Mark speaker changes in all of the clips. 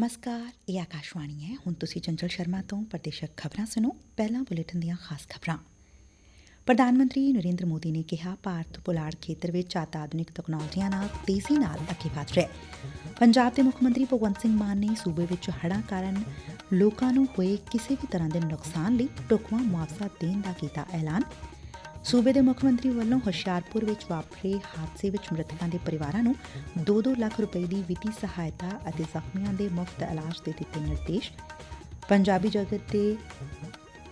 Speaker 1: ਨਮਸਕਾਰ ਇਹ ਆਕਾਸ਼ਵਾਣੀ ਹੈ ਹੁਣ ਤੁਸੀਂ ਚੰਚਲ ਸ਼ਰਮਾ ਤੋਂ ਪ੍ਰਦੇਸ਼ਕ ਖਬਰਾਂ ਸੁਣੋ ਪਹਿਲਾਂ ਬੁਲੇਟਿਨ ਦੀਆਂ ਖਾਸ ਖਬਰਾਂ ਪ੍ਰਧਾਨ ਮੰਤਰੀ ਨਰਿੰਦਰ ਮੋਦੀ ਨੇ ਕਿਹਾ ਭਾਰਤ ਪੁਲਾੜ ਖੇਤਰ ਵਿੱਚ ਅਤ ਆਧੁਨਿਕ ਤਕਨਾਲੋਜੀਆਂ ਨਾਲ ਤੇਜ਼ੀ ਨਾਲ ਅੱਗੇ ਵਧ ਰਿਹਾ ਹੈ ਪੰਜਾਬ ਦੇ ਮੁੱਖ ਮੰਤਰੀ ਭਗਵੰਤ ਸਿੰਘ ਮਾਨ ਨੇ ਸੂਬੇ ਵਿੱਚ ਹੜ੍ਹਾਂ ਕਾਰਨ ਲੋਕਾਂ ਨੂੰ ਹੋਏ ਕਿਸੇ ਵੀ ਤਰ੍ਹਾਂ ਦੇ ਨੁਕਸਾਨ ਲਈ ਢੁਕਵਾਂ ਮੁਆਵਜ਼ਾ ਦੇਣ ਦਾ ਕੀਤਾ ਐਲਾਨ ਸੂਬੇ ਦੇ ਮੁੱਖ ਮੰਤਰੀ ਵੱਲੋਂ ਹੁਸ਼ਿਆਰਪੁਰ ਵਿੱਚ ਵਾਪਰੇ ਹਾਦਸੇ ਵਿੱਚ ਮ੍ਰਿਤਕਾਂ ਦੇ ਪਰਿਵਾਰਾਂ ਨੂੰ 2-2 ਲੱਖ ਰੁਪਏ ਦੀ ਵਿੱਤੀ ਸਹਾਇਤਾ ਅਤੇ ਜ਼ਖਮੀਆਂ ਦੇ ਮੁਫਤ ਇਲਾਜ ਦੇ ਦਿੱਤੇ ਨਿਰਦੇਸ਼। ਪੰਜਾਬੀ ਜਗਤ ਦੇ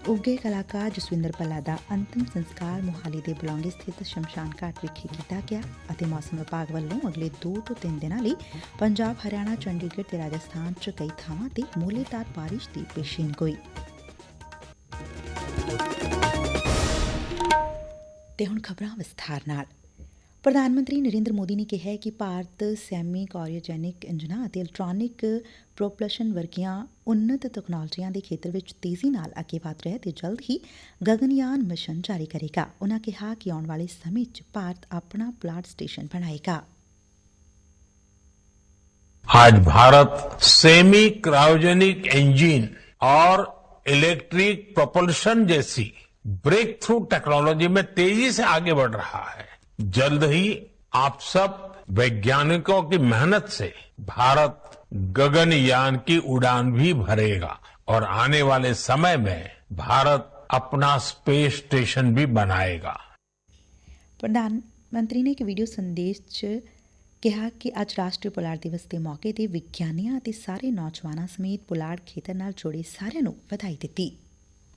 Speaker 1: ਉੱਗੇ ਕਲਾਕਾਰ ਜਸਵਿੰਦਰ ਪੱਲਾ ਦਾ ਅੰਤਿਮ ਸੰਸਕਾਰ ਮੁਹਾਲੀ ਦੇ ਬਲੌਂਗੇ ਸਥਿਤ ਸ਼ਮਸ਼ਾਨ ਘਾਟ ਵਿਖੇ ਕੀਤਾ ਗਿਆ ਅਤੇ ਮੌਸਮ ਵਿਭਾਗ ਵੱਲੋਂ ਅਗਲੇ 2 ਤੋਂ 3 ਦਿਨਾਂ ਲਈ ਪੰਜਾਬ, ਹਰਿਆਣਾ, ਚੰਡੀਗੜ੍ਹ ਤੇ ਰਾਜਸਥਾਨ 'ਚ ਕਈ ਥਾਵਾਂ ਤੇ ਮੂਲੇਦਾਰ ਬਾਰਿਸ਼ ਦੀ ਪੇਸ਼ੀਨਗੋਈ। ਤੇ ਹੁਣ ਖਬਰਾਂ ਵਿਸਥਾਰ ਨਾਲ। ਪ੍ਰਧਾਨ ਮੰਤਰੀ ਨਰਿੰਦਰ ਮੋਦੀ ਨੇ ਕਿਹਾ ਹੈ ਕਿ ਭਾਰਤ ਸੈਮੀ ਕੋਰੀਓਜੈਨਿਕ ਇੰਜਨਾਂ ਅਤੇ ਇਲੈਕਟ੍ਰੋਨਿਕ ਪ੍ਰੋਪਲਸ਼ਨ ਵਰਗੀਆਂ ਉન્નਤ ਟੈਕਨੋਲੋਜੀਆਂ ਦੇ ਖੇਤਰ ਵਿੱਚ ਤੇਜ਼ੀ ਨਾਲ ਅੱਗੇ ਵਧ ਰਿਹਾ ਹੈ ਤੇ ਜਲਦ ਹੀ ਗਗਨਯਾਨ ਮਿਸ਼ਨ ਜਾਰੀ ਕਰੇਗਾ। ਉਹਨਾਂ ਕਿਹਾ ਕਿ ਆਉਣ ਵਾਲੇ ਸਮੇਂ 'ਚ ਭਾਰਤ ਆਪਣਾ ਪਲਾਟ ਸਟੇਸ਼ਨ ਬਣਾਏਗਾ।
Speaker 2: आज भारत सेमी क्रायोजेनिक इंजन और इलेक्ट्रिक प्रोपल्शन जैसी ब्रेक थ्रू टेक्नोलॉजी में तेजी से आगे बढ़ रहा है जल्द ही आप सब वैज्ञानिकों की मेहनत से भारत गगनयान की उड़ान भी भरेगा और आने वाले समय में भारत अपना स्पेस स्टेशन भी बनाएगा
Speaker 1: ਪ੍ਰਧਾਨ ਮੰਤਰੀ ਨੇ ਇੱਕ ਵੀਡੀਓ ਸੰਦੇਸ਼ 'ਚ ਕਿਹਾ ਕਿ ਅੱਜ ਰਾਸ਼ਟਰੀ ਪੁਲਾੜ ਦਿਵਸ ਦੇ ਮੌਕੇ ਤੇ ਵਿਗਿਆਨੀਆਂ ਅਤੇ ਸਾਰੇ ਨੌਜਵਾਨਾਂ ਸਮੇਤ ਪੁਲਾੜ ਖੇਤਰ ਨਾਲ ਜੁੜੇ ਸਾਰਿਆਂ ਨੂੰ ਵਧਾਈ ਦਿੱਤੀ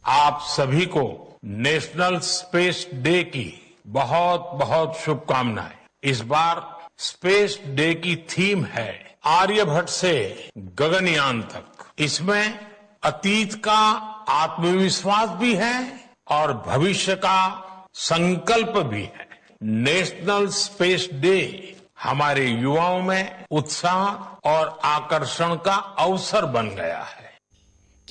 Speaker 2: आप सभी को नेशनल स्पेस डे की बहुत बहुत शुभकामनाएँ। इस बार स्पेस डे की थीम है आर्यभट्ट से गगनयान तक। इसमें अतीत का आत्मविश्वास भी है और भविष्य का संकल्प भी है। नेशनल स्पेस डे हमारे युवाओं में उत्साह और आकर्षण का अवसर बन गया है।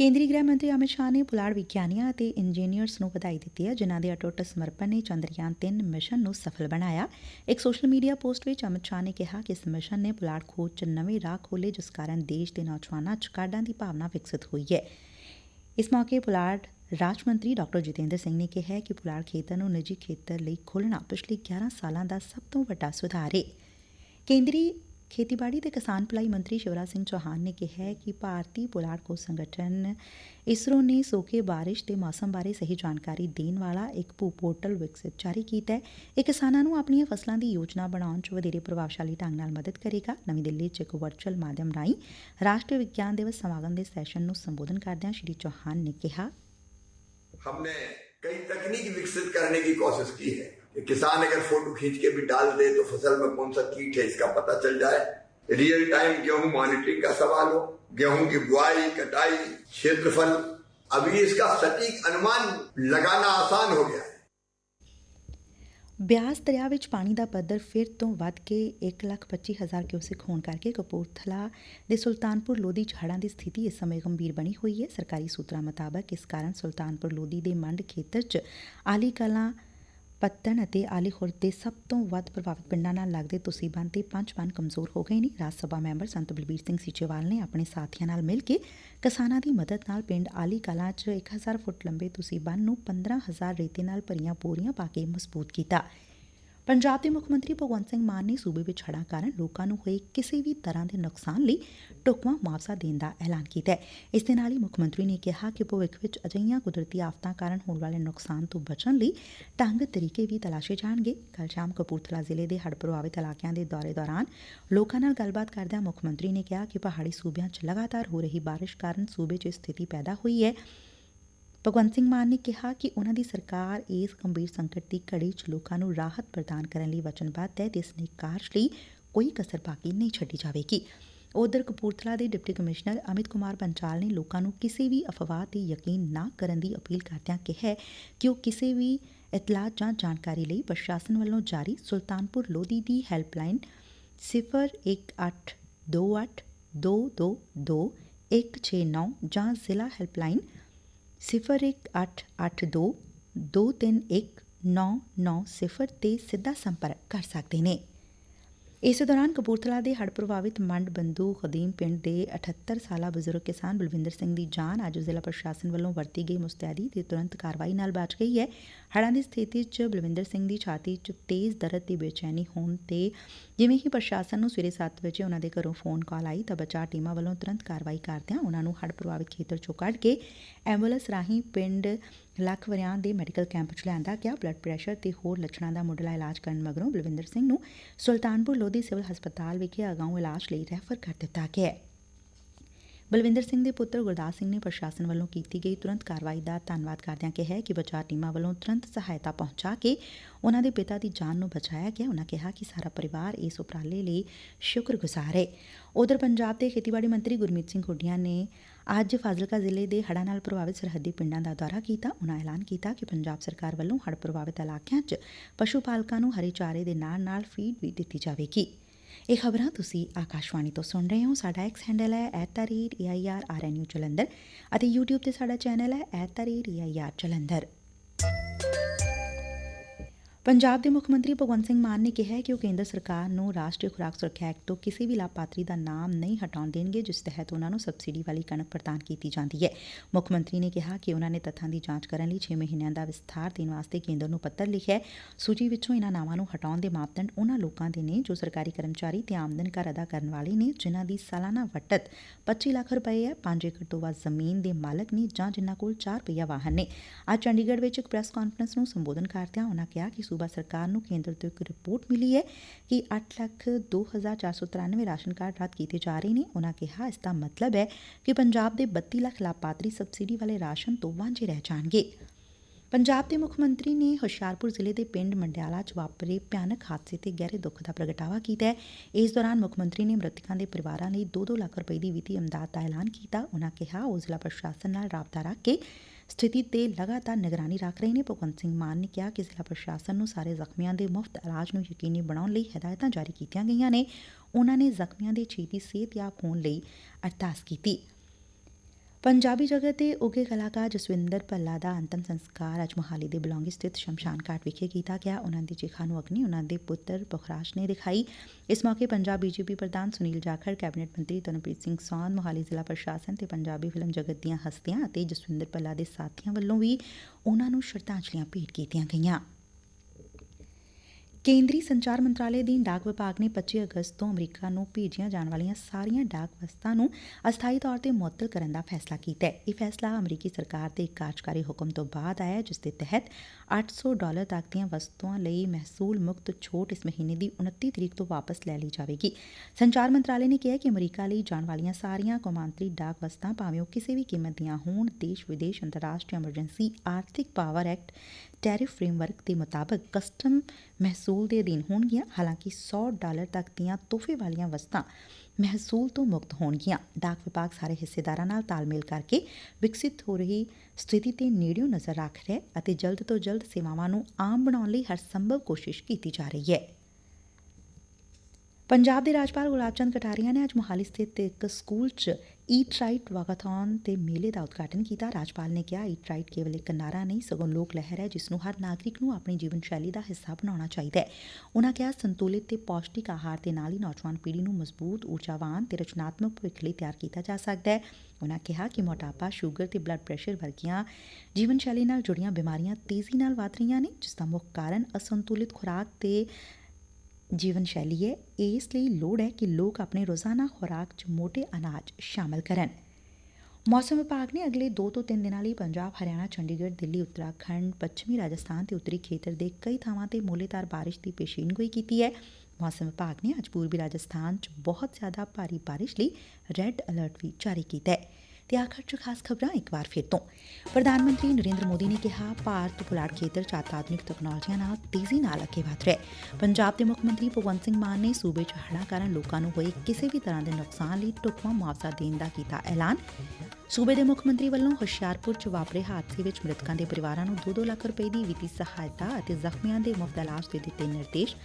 Speaker 1: ਕੇਂਦਰੀ ਗ੍ਰਹਿ ਮੰਤਰੀ ਅਮਿਤ ਸ਼ਾਹ ਨੇ ਪੁਲਾੜ ਵਿਗਿਆਨੀਆਂ ਅਤੇ ਇੰਜੀਨੀਅਰਸ ਨੂੰ ਵਧਾਈ ਦਿੱਤੀ ਹੈ, ਜਿਨ੍ਹਾਂ ਦੇ ਅਟੁੱਟ ਸਮਰਪਣ ਨੇ ਚੰਦਰਯਾਨ 3 ਮਿਸ਼ਨ ਨੂੰ ਸਫਲ ਬਣਾਇਆ। ਇੱਕ ਸੋਸ਼ਲ ਮੀਡੀਆ ਪੋਸਟ ਵਿੱਚ ਅਮਿਤ ਸ਼ਾਹ ਨੇ ਕਿਹਾ ਕਿ ਇਸ ਮਿਸ਼ਨ ਨੇ ਪੁਲਾੜ ਖੋਜ 'ਚ ਨਵੇਂ ਰਾਹ ਖੋਲੇ ਜਿਸ ਕਾਰਨ ਦੇਸ਼ ਦੇ ਨੌਜਵਾਨਾਂ 'ਚ ਕਾਢਾਂ ਦੀ ਭਾਵਨਾ ਵਿਕਸਿਤ ਹੋਈ ਹੈ। ਇਸ ਮੌਕੇ ਪੁਲਾੜ ਰਾਜ ਮੰਤਰੀ ਡਾਕਟਰ ਜਤਿੰਦਰ ਸਿੰਘ ਨੇ ਕਿਹਾ ਕਿ ਪੁਲਾੜ ਖੇਤਰ ਨੂੰ ਨਿੱਜੀ ਖੇਤਰ ਲਈ ਖੋਲਣਾ ਪਿਛਲੇ 11 ਸਾਲਾਂ ਦਾ ਸਭ ਤੋਂ ਵੱਡਾ ਸੁਧਾਰ ਹੈ ਕੇਂਦਰੀ ਖੇਤੀਬਾੜੀ ਤੇ ਕਿਸਾਨ ਭਲਾਈ ਮੰਤਰੀ ਸ਼ਿਵਰਾਜ ਸਿੰਘ ਚੌਹਾਨ ਨੇ ਕਿਹਾ ਹੈ ਕਿ ਭਾਰਤੀ ਪੁਲਾੜ ਖੋਜ ਸੰਗਠਨ ਇਸਰੋ ਨੇ ਸੋਕੇ ਬਾਰਿਸ਼ ਤੇ ਮੌਸਮ ਬਾਰੇ ਸਹੀ ਜਾਣਕਾਰੀ ਦੇਣ ਵਾਲਾ ਇੱਕ ਭੂ ਪੋਰਟਲ ਵਿਕਸਿਤ ਜਾਰੀ ਕੀਤਾ ਹੈ ਇਹ ਕਿਸਾਨਾਂ ਨੂੰ ਆਪਣੀਆਂ ਫਸਲਾਂ ਦੀ ਯੋਜਨਾ ਬਣਾਉਣ 'ਚ ਵਧੇਰੇ ਪ੍ਰਭਾਵਸ਼ਾਲੀ ਢੰਗ ਨਾਲ ਮਦਦ ਕਰੇਗਾ ਨਵੀਂ ਦਿੱਲੀ 'ਚ ਇੱਕ ਵਰਚੁਅਲ ਮਾਧਿਅਮ ਰਾਹੀਂ ਰਾਸ਼ਟਰੀ ਵਿਗਿਆਨ ਦਿਵਸ ਸਮਾਗਮ ਦੇ ਸੈਸ਼ਨ ਨੂੰ ਸੰਬੋਧਨ ਕਰਦਿਆਂ ਸ਼੍ਰੀ ਚੌਹਾਨ ਨੇ ਕਿਹਾ
Speaker 3: हमने कई तकनीक विकसित करने की कोशिश की है कि किसान अगर फोटो खींच के भी डाल दे तो फसल में कौन सा कीट है इसका पता चल जाए रियल टाइम गेहूं मॉनिटरिंग का सवाल हो गेहूं की बुआई कटाई क्षेत्रफल अभी इसका सटीक अनुमान लगाना आसान हो गया है
Speaker 1: ਬਿਆਸ ਦਰਿਆ ਵਿੱਚ ਪਾਣੀ ਦਾ ਪੱਧਰ ਫਿਰ ਤੋਂ ਵੱਧ ਕੇ 1,25,000 ਕਿਊਸਿਕ ਹੋਣ ਕਰਕੇ ਕਪੂਰਥਲਾ ਦੇ ਸੁਲਤਾਨਪੁਰ ਲੋਧੀ 'ਚ ਹੜ੍ਹਾਂ ਦੀ ਸਥਿਤੀ ਇਸ ਸਮੇਂ ਗੰਭੀਰ ਬਣੀ ਹੋਈ ਹੈ ਸਰਕਾਰੀ ਸੂਤਰਾਂ ਮੁਤਾਬਕ ਇਸ ਕਾਰਨ ਸੁਲਤਾਨਪੁਰ ਲੋਧੀ ਦੇ ਮੰਡ ਖੇਤਰ 'ਚ ਆਲੀ ਕਲਾਂ ਪੱਤਣ ਅਤੇ ਆਲੀ ਖੁਰਦ ਦੇ ਸਭ ਤੋਂ ਵੱਧ ਪ੍ਰਭਾਵਿਤ ਪਿੰਡਾਂ ਨਾਲ ਲੱਗਦੇ ਤੁਸੀਂ ਬੰਦ ਤੇ ਪੰਜ ਬੰਨ ਕਮਜ਼ੋਰ ਹੋ ਗਏ ਨੇ। ਰਾਜ ਸਭਾ ਮੈਂਬਰ ਸੰਤ ਬਲਬੀਰ ਸਿੰਘ ਸੀਚੇਵਾਲ ਨੇ ਆਪਣੇ ਸਾਥੀਆਂ ਨਾਲ ਮਿਲ ਕੇ ਕਿਸਾਨਾਂ ਦੀ ਮਦਦ ਨਾਲ ਪਿੰਡ ਆਲੀ ਕਲਾਂ 'ਚ 1000 ਫੁੱਟ ਲੰਬੇ ਤੁਸੀਂ ਬੰਨ ਨੂੰ 15000 ਰੇਤੇ ਨਾਲ ਭਰੀਆਂ ਬੋਰੀਆਂ ਪਾ ਕੇ ਮਜ਼ਬੂਤ ਕੀਤਾ। ਪੰਜਾਬ ਦੇ ਮੁੱਖ ਮੰਤਰੀ ਭਗਵੰਤ ਸਿੰਘ ਮਾਨ ਨੇ ਸੂਬੇ ਵਿੱਚ ਹੜ੍ਹਾਂ ਕਾਰਨ ਲੋਕਾਂ ਨੂੰ ਹੋਏ ਕਿਸੇ ਵੀ ਤਰ੍ਹਾਂ ਦੇ ਨੁਕਸਾਨ ਲਈ ਢੁਕਵਾਂ ਮੁਆਵਜ਼ਾ ਦੇਣ ਦਾ ਐਲਾਨ ਕੀਤਾ ਹੈ। ਇਸ ਦੇ ਨਾਲ ਹੀ ਮੁੱਖ ਮੰਤਰੀ ਨੇ ਕਿਹਾ ਕਿ ਭਵਿੱਖ ਵਿੱਚ ਅਜਿਹੀਆਂ ਕੁਦਰਤੀ ਆਫਤਾਂ ਕਾਰਨ ਹੋਣ ਵਾਲੇ ਨੁਕਸਾਨ ਤੋਂ ਬਚਣ ਲਈ ਢੰਗ ਤਰੀਕੇ ਵੀ ਤਲਾਸ਼ੇ ਜਾਣਗੇ। ਕੱਲ ਸ਼ਾਮ ਕਪੂਰਥਲਾ ਜ਼ਿਲ੍ਹੇ ਦੇ ਹੜ੍ਹ ਪ੍ਰਭਾਵਿਤ ਇਲਾਕਿਆਂ ਦੇ ਦੌਰੇ ਦੌਰਾਨ ਲੋਕਾਂ ਨਾਲ ਗੱਲਬਾਤ ਕਰਦਿਆਂ ਮੁੱਖ ਮੰਤਰੀ ਨੇ ਕਿਹਾ ਕਿ ਪਹਾੜੀ ਸੂਬਿਆਂ 'ਚ ਲਗਾਤਾਰ ਹੋ ਰਹੀ ਬਾਰਿਸ਼ ਕਾਰਨ ਸੂਬੇ 'ਚ ਸਥਿਤੀ ਪੈਦਾ ਹੋਈ ਹੈ। ਭਗਵੰਤ ਸਿੰਘ ਮਾਨ ਨੇ ਕਿਹਾ ਕਿ ਉਨ੍ਹਾਂ ਦੀ ਸਰਕਾਰ ਇਸ ਗੰਭੀਰ ਸੰਕਟ ਦੀ ਘੜੀ 'ਚ ਲੋਕਾਂ ਨੂੰ ਰਾਹਤ ਪ੍ਰਦਾਨ ਕਰਨ ਲਈ ਵਚਨਬੱਧ ਹੈ ਤੇ ਇਸ ਨਿਕਾਸ਼ ਲਈ ਕੋਈ ਕਸਰ ਬਾਕੀ ਨਹੀਂ ਛੱਡੀ ਜਾਵੇਗੀ। ਉਧਰ ਕਪੂਰਥਲਾ ਦੇ ਡਿਪਟੀ ਕਮਿਸ਼ਨਰ ਅਮਿਤ ਕੁਮਾਰ ਪੰਚਾਲ ਨੇ ਲੋਕਾਂ ਨੂੰ ਕਿਸੇ ਵੀ ਅਫਵਾਹ ਤੇ ਯਕੀਨ ਨਾ ਕਰਨ ਦੀ ਅਪੀਲ ਕਰਦਿਆਂ ਕਿਹਾ ਕਿ ਉਹ ਕਿਸੇ ਵੀ ਇਤਲਾਹ ਜਾਂ ਜਾਣਕਾਰੀ ਲਈ ਪ੍ਰਸ਼ਾਸਨ ਵੱਲੋਂ ਜਾਰੀ ਸੁਲਤਾਨਪੁਰ ਲੋਧੀ ਦੀ ਹੈਲਪਲਾਈਨ 01282822 169 ਜਾਂ ਜ਼ਿਲ੍ਹਾ ਹੈਲਪਲਾਈਨ 0182 231 9990 ਤੇ ਸਿੱਧਾ ਸੰਪਰਕ ਕਰ ਸਕਦੇ ਨੇ। ਇਸ ਦੌਰਾਨ ਕਪੂਰਥਲਾ ਦੇ ਹੜ੍ਹ ਪ੍ਰਭਾਵਿਤ ਮੰਡ ਬੰਦੂ ਖਦੀਮ ਪਿੰਡ ਦੇ 78 ਸਾਲਾ ਬਜ਼ੁਰਗ ਕਿਸਾਨ ਬਲਵਿੰਦਰ ਸਿੰਘ ਦੀ ਜਾਨ ਅੱਜ ਜ਼ਿਲ੍ਹਾ ਪ੍ਰਸ਼ਾਸਨ ਵੱਲੋਂ ਵਰਤੀ ਗਈ ਮੁਸਤੈਦੀ ਤੇ ਤੁਰੰਤ ਕਾਰਵਾਈ ਨਾਲ ਬਚ ਗਈ ਹੈ। ਹੜ੍ਹਾਂ ਦੀ ਸਥਿਤੀ 'ਚ ਬਲਵਿੰਦਰ ਸਿੰਘ ਦੀ ਛਾਤੀ 'ਚ ਤੇਜ਼ ਦਰਦ ਦੀ ਬੇਚੈਨੀ ਹੋਣ ਤੇ ਜਿਵੇਂ ਹੀ ਪ੍ਰਸ਼ਾਸਨ ਨੂੰ ਸਵੇਰੇ 7 ਵਜੇ ਉਹਨਾਂ ਦੇ ਘਰੋਂ ਫੋਨ ਕਾਲ ਆਈ ਤਾਂ ਬਚਾਅ ਟੀਮਾਂ ਵੱਲੋਂ ਤੁਰੰਤ ਕਾਰਵਾਈ ਕਰਦਿਆਂ ਉਹਨਾਂ ਨੂੰ ਹੜ੍ਹ ਪ੍ਰਭਾਵਿਤ ਖੇਤਰ 'ਚੋਂ ਕੱਢ ਕੇ ਐਂਬੂਲੈਂਸ ਰਾਹੀਂ ਪਿੰਡ ਲੱਖਵਰਿਆਂ ਦੇ ਮੈਡੀਕਲ ਕੈਂਪ 'ਚ ਲਿਆਂਦਾ ਗਿਆ। ਬਲੱਡ ਪ੍ਰੈਸ਼ਰ ਤੇ ਹੋਰ ਲੱਛਣਾਂ ਦਾ ਮੁੱਢਲਾ ਇਲਾਜ ਕਰਨ ਮਗਰੋਂ ਬਲਵਿੰਦਰ ਸਿੰਘ ਨੂੰ ਸੁਲਤਾਨਪੁਰ ਲੋਧੀ ਸਿਵਲ ਹਸਪਤਾਲ ਵਿਖੇ ਅਗਾਊਂ ਇਲਾਜ ਲਈ ਰੈਫਰ ਕਰ ਦਿੱਤਾ ਗਿਆ ਹੈ। ਬਲਵਿੰਦਰ ਸਿੰਘ ਦੇ ਪੁੱਤਰ ਗੁਰਦਾਸ ਸਿੰਘ ਨੇ ਪ੍ਰਸ਼ਾਸਨ ਵੱਲੋਂ ਕੀਤੀ ਗਈ ਤੁਰੰਤ ਕਾਰਵਾਈ ਦਾ ਧੰਨਵਾਦ ਕਰਦਿਆਂ ਕਿਹਾ ਕਿ ਬਚਾਅ ਟੀਮਾਂ ਵੱਲੋਂ ਤੁਰੰਤ ਸਹਾਇਤਾ ਪਹੁੰਚਾ ਕੇ ਉਨ੍ਹਾਂ ਦੇ ਪਿਤਾ ਦੀ ਜਾਨ ਨੂੰ ਬਚਾਇਆ ਗਿਆ। ਉਨ੍ਹਾਂ ਕਿਹਾ ਕਿ ਸਾਰਾ ਪਰਿਵਾਰ ਇਸ ਉਪਰਾਲੇ ਲਈ ਸ਼ੁਕਰਗੁਜ਼ਾਰ ਹੈ। ਉਧਰ ਪੰਜਾਬ ਦੇ ਖੇਤੀਬਾੜੀ ਮੰਤਰੀ ਗੁਰਮੀਤ ਸਿੰਘ ਹੁੱਡੀਆਂ ਨੇ ਅੱਜ ਫਾਜ਼ਿਲਕਾ ਜ਼ਿਲ੍ਹੇ ਦੇ ਹੜ੍ਹਾਂ ਨਾਲ ਪ੍ਰਭਾਵਿਤ ਸਰਹੱਦੀ ਪਿੰਡਾਂ ਦਾ ਦੌਰਾ ਕੀਤਾ। ਉਨ੍ਹਾਂ ਐਲਾਨ ਕੀਤਾ ਕਿ ਪੰਜਾਬ ਸਰਕਾਰ ਵੱਲੋਂ ਹੜ੍ਹ ਪ੍ਰਭਾਵਿਤ ਇਲਾਕਿਆਂ 'ਚ ਪਸ਼ੂ ਪਾਲਕਾਂ ਨੂੰ ਹਰੇ ਚਾਰੇ ਦੇ ਨਾਲ-ਨਾਲ ਫੀਡ ਵੀ ਦਿੱਤੀ ਜਾਵੇਗੀ। ਇਹ ਖਬਰਾਂ ਤੁਸੀਂ ਆਕਾਸ਼ਵਾਣੀ ਤੋਂ ਸੁਣ ਰਹੇ ਹੋ। ਸਾਡਾ ਐਕਸ ਹੈਂਡਲ ਹੈ @airrnu ਜਲੰਧਰ ਅਤੇ YouTube ਤੇ ਸਾਡਾ ਚੈਨਲ ਹੈ @air ਜਲੰਧਰ। ਪੰਜਾਬ ਦੇ ਮੁੱਖ ਮੰਤਰੀ ਭਗਵੰਤ ਸਿੰਘ ਮਾਨ ਨੇ ਕਿਹਾ ਕਿ ਉਹ ਕੇਂਦਰ ਸਰਕਾਰ ਨੂੰ ਰਾਸ਼ਟਰੀ ਖੁਰਾਕ ਸੁਰੱਖਿਆ ਐਕਟ ਤੋਂ ਕਿਸੇ ਵੀ ਲਾਭਪਾਤਰੀ ਦਾ ਨਾਮ ਨਹੀਂ ਹਟਾਉਣ ਦੇਣਗੇ, ਜਿਸ ਤਹਿਤ ਉਹਨਾਂ ਨੂੰ ਸਬਸਿਡੀ ਵਾਲੀ ਕਣਕ ਪ੍ਰਦਾਨ ਕੀਤੀ ਜਾਂਦੀ ਹੈ। ਮੁੱਖ ਮੰਤਰੀ ਨੇ ਕਿਹਾ ਕਿ ਉਹਨਾਂ ਨੇ ਤੱਥਾਂ ਦੀ ਜਾਂਚ ਕਰਨ ਲਈ 6 ਮਹੀਨਿਆਂ ਦਾ ਵਿਸਥਾਰ ਦੇਣ ਵਾਸਤੇ ਕੇਂਦਰ ਨੂੰ ਪੱਤਰ ਲਿਖਿਆ ਹੈ। ਸੂਚੀ ਵਿੱਚੋਂ ਇਹਨਾਂ ਨਾਵਾਂ ਨੂੰ ਹਟਾਉਣ ਦੇ ਮਾਪਦੰਡ ਉਹਨਾਂ ਲੋਕਾਂ ਦੇ ਨੇ, ਜੋ ਸਰਕਾਰੀ ਕਰਮਚਾਰੀ ਤੇ ਆਮਦਨ ਕਰ ਅਦਾ ਕਰਨ ਵਾਲੇ ਨੇ, ਜਿਨ੍ਹਾਂ ਦੀ ਸਾਲਾਨਾ ਵਟਤ 25 ਲੱਖ ਰੁਪਏ ਹੈ। 5 ਏਕੜ ਤੋਂ ਵੱਧ ਜ਼ਮੀਨ ਦੇ ਮਾਲਕ ਨੇ ਜਾਂ ਜਿਨ੍ਹਾਂ ਕੋਲ 4 ਪਹੀਆ ਵਾਹਨ ਨੇ। ਅੱਜ ਚੰਡੀਗੜ੍ਹ ਵਿੱਚ ਇੱਕ ਪ੍ਰੈਸ ਕਾਨਫਰੰਸ ਨੂੰ ਸੰਬੋਧਨ ਕਰਦਿਆਂ ਉਹਨਾਂ ਕਿਹਾ ਕਿ ਸੂਬਾ ਸਰਕਾਰ ਨੂੰ ਕੇਂਦਰ ਤੋਂ ਇੱਕ ਰਿਪੋਰਟ ਮਿਲੀ ਐ ਕਿ 8 ਲੱਖ 2493 ਰਾਸ਼ਨ ਕਾਰਡ ਰੱਦ ਕੀਤੇ ਜਾ ਰਹੇ ਨੇ। ਉਨ੍ਹਾਂ ਕਿਹਾ, ਇਸ ਦਾ ਮਤਲਬ ਹੈ ਕਿ ਪੰਜਾਬ ਦੇ 32 ਲੱਖ ਲਾਭਪਾਤਰੀ ਸਬਸਿਡੀ ਵਾਲੇ ਰਾਸ਼ਨ ਤੋਂ ਵਾਂਝੇ ਰਹਿ ਜਾਣਗੇ। ਪੰਜਾਬ ਦੇ ਮੁੱਖ ਮੰਤਰੀ ਨੇ ਹੁਸ਼ਿਆਰਪੁਰ ਜ਼ਿਲ੍ਹੇ ਦੇ ਪਿੰਡ ਮੰਡਿਆਲਾ 'ਚ ਵਾਪਰੇ ਭਿਆਨਕ ਹਾਦਸੇ ਤੇ ਗਹਿਰੇ ਦੁੱਖ ਦਾ ਪ੍ਰਗਟਾਵਾ ਕੀਤਾ ਇਸ ਦੌਰਾਨ ਮੁੱਖ ਮੰਤਰੀ ਨੇ ਮ੍ਰਿਤਕਾਂ ਦੇ ਪਰਿਵਾਰਾਂ ਲਈ 2-2 ਲੱਖ ਰੁਪਏ ਦੀ ਵਿੱਤੀ ਇਮਦਾਦ ਦਾ ਐਲਾਨ ਕੀਤਾ। ਉਨ੍ਹਾਂ ਕਿਹਾ, ਉਹ ਜ਼ਿਲ੍ਹਾ ਪ੍ਰਸ਼ਾਸਨ ਨਾਲ ਰਾਬਤਾ ਰੱਖ ਕੇ ਸਥਿਤੀ ਤੇ ਲਗਾਤਾਰ ਨਿਗਰਾਨੀ ਰੱਖ ਰਹੇ ਨੇ। ਭਗਵੰਤ ਸਿੰਘ ਮਾਨ ਨੇ ਕਿਹਾ ਕਿ ਜ਼ਿਲ੍ਹਾ ਪ੍ਰਸ਼ਾਸਨ ਨੂੰ ਸਾਰੇ ਜ਼ਖਮੀਆਂ ਦੇ ਮੁਫਤ ਇਲਾਜ ਨੂੰ ਯਕੀਨੀ ਬਣਾਉਣ ਲਈ ਹਦਾਇਤਾਂ ਜਾਰੀ ਕੀਤੀਆਂ ਗਈਆਂ ਨੇ। ਉਹਨਾਂ ਨੇ ਜ਼ਖਮੀਆਂ ਦੇ ਛੇਤੀ ਸਿਹਤਯਾਬ ਹੋਣ ਲਈ ਅਰਦਾਸ ਕੀਤੀ। ਪੰਜਾਬੀ ਜਗਤ ਦੇ ਉੱਘੇ ਕਲਾਕਾਰ ਜਸਵਿੰਦਰ ਭੱਲਾ ਦਾ ਅੰਤਮ ਸੰਸਕਾਰ ਅੱਜ ਮੁਹਾਲੀ ਦੇ ਬਲੌਂਗੀ ਸਥਿਤ ਸ਼ਮਸ਼ਾਨ ਘਾਟ ਵਿਖੇ ਕੀਤਾ ਗਿਆ। ਉਹਨਾਂ ਦੀ ਚਿਖਾ ਨੂੰ ਅਗਨੀ, ਉਹਨਾਂ ਦੇ ਪੁੱਤਰ ਪੁਖਰਾਜ ਨੇ ਦਿਖਾਈ। ਇਸ ਮੌਕੇ ਪੰਜਾਬ ਬੀਜੇਪੀ ਪ੍ਰਧਾਨ ਸੁਨੀਲ ਜਾਖੜ, ਕੈਬਨਿਟ ਮੰਤਰੀ ਤਨਪ੍ਰੀਤ ਸਿੰਘ ਸੌਨ, ਮੁਹਾਲੀ ਜ਼ਿਲ੍ਹਾ ਪ੍ਰਸ਼ਾਸਨ ਤੇ ਪੰਜਾਬੀ ਫਿਲਮ ਜਗਤ ਦੀਆਂ ਹਸਤੀਆਂ ਅਤੇ ਜਸਵਿੰਦਰ ਭੱਲਾ ਦੇ ਸਾਥੀਆਂ ਵੱਲੋਂ ਵੀ ਉਹਨਾਂ ਨੂੰ ਸ਼ਰਧਾਂਜਲੀਆਂ ਭੇਟ ਕੀਤੀਆਂ ਗਈਆਂ। ਕੇਂਦਰੀ ਸੰਚਾਰ ਮੰਤਰਾਲੇ ਦੀ ਡਾਕ ਵਿਭਾਗ ਨੇ 25 ਅਗਸਤ ਤੋਂ ਅਮਰੀਕਾ ਨੂੰ ਭੇਜੀਆਂ ਜਾਣ ਵਾਲੀਆਂ ਸਾਰੀਆਂ ਡਾਕ ਵਸਤਾਂ ਨੂੰ ਅਸਥਾਈ ਤੌਰ ਤੇ ਮੁਅੱਤਲ ਕਰਨ ਦਾ ਫੈਸਲਾ ਕੀਤਾ ਹੈ। ਇਹ ਫੈਸਲਾ ਅਮਰੀਕੀ ਸਰਕਾਰ ਦੇ ਇੱਕ ਕਾਰਜਕਾਰੀ ਹੁਕਮ ਤੋਂ ਬਾਅਦ ਆਇਆ ਜਿਸ ਦੇ ਤਹਿਤ 800 ਡਾਲਰ ਤੱਕ ਦੀਆਂ ਵਸਤੂਆਂ ਲਈ ਮਹਿਸੂਲ ਮੁਕਤ ਛੋਟ ਇਸ ਮਹੀਨੇ ਦੀ 29 ਤਰੀਕ ਤੋਂ ਵਾਪਸ ਲੈ ਲਈ ਜਾਵੇਗੀ। ਸੰਚਾਰ ਮੰਤਰਾਲੇ ਨੇ ਕਿਹਾ ਕਿ ਅਮਰੀਕਾ ਲਈ ਜਾਣ ਵਾਲੀਆਂ ਸਾਰੀਆਂ ਕੌਮਾਂਤਰੀ ਡਾਕ ਵਸਤਾਂ ਭਾਵੇਂ ਉਹ ਕਿਸੇ ਵੀ ਕੀਮਤ ਦੀਆਂ ਹੋਣ, ਦੇਸ਼ ਵਿਦੇਸ਼ ਅੰਤਰਰਾਸ਼ਟਰੀ ਐਮਰਜੈਂਸੀ, ਆਰਥਿਕ ਪਾਵਰ ਐਕਟ, ਟੈਰਿਫ ਫਰੇਮਵਰਕ ਦੇ ਮੁਤਾਬਕ ਕਸਟਮ ਮਹਿਸੂਲ ਦੇ ਅਧੀਨ ਹੋਣਗੀਆਂ। ਹਾਲਾਂਕਿ 100 ਡਾਲਰ ਤੱਕ ਦੀਆਂ ਤੋਹਫੇ ਵਾਲੀਆਂ ਵਸਤਾਂ ਮਹਿਸੂਲ ਤੋਂ ਮੁਕਤ ਹੋਣਗੀਆਂ। ਡਾਕ ਵਿਭਾਗ ਸਾਰੇ ਹਿੱਸੇਦਾਰਾਂ ਨਾਲ ਤਾਲਮੇਲ ਕਰਕੇ ਵਿਕਸਿਤ ਹੋ ਰਹੀ ਸਥਿਤੀ ਤੇ ਨੇੜਿਓਂ ਨਜ਼ਰ ਰੱਖ ਰਿਹਾ ਹੈ ਅਤੇ ਜਲਦ ਤੋਂ ਜਲਦ ਸੇਵਾਵਾਂ ਨੂੰ ਆਮ ਬਣਾਉਣ ਲਈ ਹਰ ਸੰਭਵ ਕੋਸ਼ਿਸ਼ ਕੀਤੀ ਜਾ ਰਹੀ ਹੈ। ਪੰਜਾਬ ਦੇ ਰਾਜਪਾਲ ਗੁਲਾਬ ਚੰਦ ਕਟਾਰੀਆ ਨੇ ਅੱਜ ਮੋਹਾਲੀ ਸਥਿਤ ਇੱਕ ਸਕੂਲ 'ਚ ਈਟ ਰਾਈਟ ਵਾਕਾਥੌਨ ਤੇ ਮੇਲੇ ਦਾ ਉਦਘਾਟਨ ਕੀਤਾ। ਰਾਜਪਾਲ ਨੇ ਕਿਹਾ ਈਟ ਰਾਈਟ ਕੇਵਲ ਇੱਕ ਨਾਰਾ ਨਹੀਂ, ਸਗੋਂ ਲੋਕ ਲਹਿਰ ਹੈ, ਜਿਸ ਨੂੰ ਹਰ ਨਾਗਰਿਕ ਨੂੰ ਆਪਣੀ ਜੀਵਨ ਸ਼ੈਲੀ ਦਾ ਹਿੱਸਾ ਬਣਾਉਣਾ ਚਾਹੀਦਾ ਹੈ। ਉਹਨਾਂ ਕਿਹਾ, ਸੰਤੁਲਿਤ ਤੇ ਪੌਸ਼ਟਿਕ ਆਹਾਰ ਦੇ ਨਾਲ ਹੀ ਨੌਜਵਾਨ ਪੀੜ੍ਹੀ ਨੂੰ ਮਜ਼ਬੂਤ, ਊਰਜਾਵਾਨ ਤੇ ਰਚਨਾਤਮਕ ਭਵਿੱਖ ਲਈ ਤਿਆਰ ਕੀਤਾ ਜਾ ਸਕਦਾ ਹੈ। ਉਹਨਾਂ ਕਿਹਾ ਕਿ ਮੋਟਾਪਾ, ਸ਼ੂਗਰ ਤੇ ਬਲੱਡ ਪ੍ਰੈਸ਼ਰ ਵਰਗੀਆਂ ਜੀਵਨ ਸ਼ੈਲੀ ਨਾਲ ਜੁੜੀਆਂ ਬਿਮਾਰੀਆਂ ਤੇਜ਼ੀ ਨਾਲ ਵਧ ਰਹੀਆਂ ਨੇ, ਜਿਸ ਦਾ ਮੁੱਖ ਕਾਰਨ ਅਸੰਤੁਲਿਤ ਖੁਰਾਕ ਤੇ ਜੀਵਨ ਸ਼ੈਲੀ ਹੈ ਇਸ ਲਈ ਲੋੜ ਹੈ ਕਿ ਲੋਕ ਆਪਣੇ ਰੋਜ਼ਾਨਾ ਖੁਰਾਕ 'ਚ ਮੋٹے ਅਨਾਜ ਸ਼ਾਮਲ ਕਰਨ ਮੌਸਮ ਵਿਭਾਗ ਨੇ ਅਗਲੇ 2 ਤੋਂ 3 ਦਿਨਾਂ ਲਈ ਪੰਜਾਬ, ਹਰਿਆਣਾ, ਚੰਡੀਗੜ੍ਹ, ਦਿੱਲੀ, ਉੱਤਰਾਖੰਡ, ਪੱਛਮੀ ਰਾਜਸਥਾਨ ਤੇ ਉੱਤਰੀ ਖੇਤਰ ਦੇ ਕਈ ਥਾਵਾਂ ਤੇ ਮੋਲੇਦਾਰ ਬਾਰਿਸ਼ ਦੀ ਪੇਸ਼ੀਨਗੋਈ ਕੀਤੀ ਹੈ। ਮੌਸਮ ਵਿਭਾਗ ਨੇ ਅੱਜ ਪੂਰਬੀ ਰਾਜਸਥਾਨ 'ਚ ਬਹੁਤ ਜ਼ਿਆਦਾ ਭਾਰੀ ਬਾਰਿਸ਼ ਲਈ ਰੈੱਡ ਅਲਰਟ ਵੀ ਜਾਰੀ ਕੀਤਾ ਹੈ। ਤੇ ਆਖਰ 'ਚ ਖਾਸ ਖਬਰਾਂ ਇੱਕ ਵਾਰ ਫਿਰ ਤੋਂ। ਪ੍ਰਧਾਨ ਮੰਤਰੀ ਨਰਿੰਦਰ ਮੋਦੀ ਨੇ ਕਿਹਾ, ਭਾਰਤ ਪੁਲਾੜ ਖੇਤਰ 'ਚ ਆਧੁਨਿਕ ਤਕਨਾਲੋਜੀਆਂ ਨਾਲ ਤੇਜ਼ੀ ਨਾਲ ਅੱਗੇ ਵਧ ਰਿਹਾ ਹੈ। ਪੰਜਾਬ ਦੇ ਮੁੱਖ ਮੰਤਰੀ ਭਗਵੰਤ ਸਿੰਘ ਮਾਨ ਨੇ ਸੂਬੇ 'ਚ ਹੜ੍ਹਾਂ ਕਾਰਨ ਲੋਕਾਂ ਨੂੰ ਹੋਏ ਕਿਸੇ ਵੀ ਤਰ੍ਹਾਂ ਦੇ ਨੁਕਸਾਨ ਲਈ ਢੁਕਵਾਂ ਮੁਆਵਜ਼ਾ ਦੇਣ ਦਾ ਕੀਤਾ ਐਲਾਨ। ਸੂਬੇ ਦੇ ਮੁੱਖ ਮੰਤਰੀ ਵੱਲੋਂ ਹੁਸ਼ਿਆਰਪੁਰ 'ਚ ਵਾਪਰੇ ਹਾਦਸੇ ਵਿੱਚ ਮ੍ਰਿਤਕਾਂ ਦੇ ਪਰਿਵਾਰਾਂ ਨੂੰ 2-2 ਲੱਖ ਰੁਪਏ ਦੀ ਵਿੱਤੀ ਸਹਾਇਤਾ ਅਤੇ ਜ਼ਖਮੀਆਂ ਦੇ ਮੁਫਤ ਇਲਾਜ ਦੇ ਦਿੱਤੇ ਨਿਰਦੇਸ਼।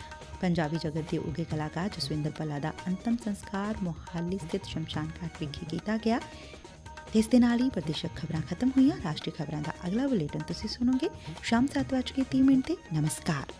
Speaker 1: ਪੰਜਾਬੀ ਜਗਤ ਦੇ ਉੱਘੇ ਕਲਾਕਾਰ ਜਸਵਿੰਦਰ ਭੱਲਾ ਦਾ ਅੰਤਮ ਸੰਸਕਾਰ ਮੋਹਾਲੀ ਸਥਿਤ ਸ਼ਮਸ਼ਾਨ ਘਾਟ ਵਿਖੇ ਕੀਤਾ ਗਿਆ। ਇਸ ਦੇ ਨਾਲ ਹੀ ਪ੍ਰਦੇਸ਼ਕ ਖਬਰਾਂ ਖਤਮ ਹੋਈਆਂ। ਰਾਸ਼ਟਰੀ ਖਬਰਾਂ ਦਾ ਅਗਲਾ ਬੁਲੇਟਿਨ ਤੁਸੀਂ ਸੁਣੋਗੇ। ਸ਼ਾਮ 7:30 ਮਿੰਟ ਤੇ ਨਮਸਕਾਰ।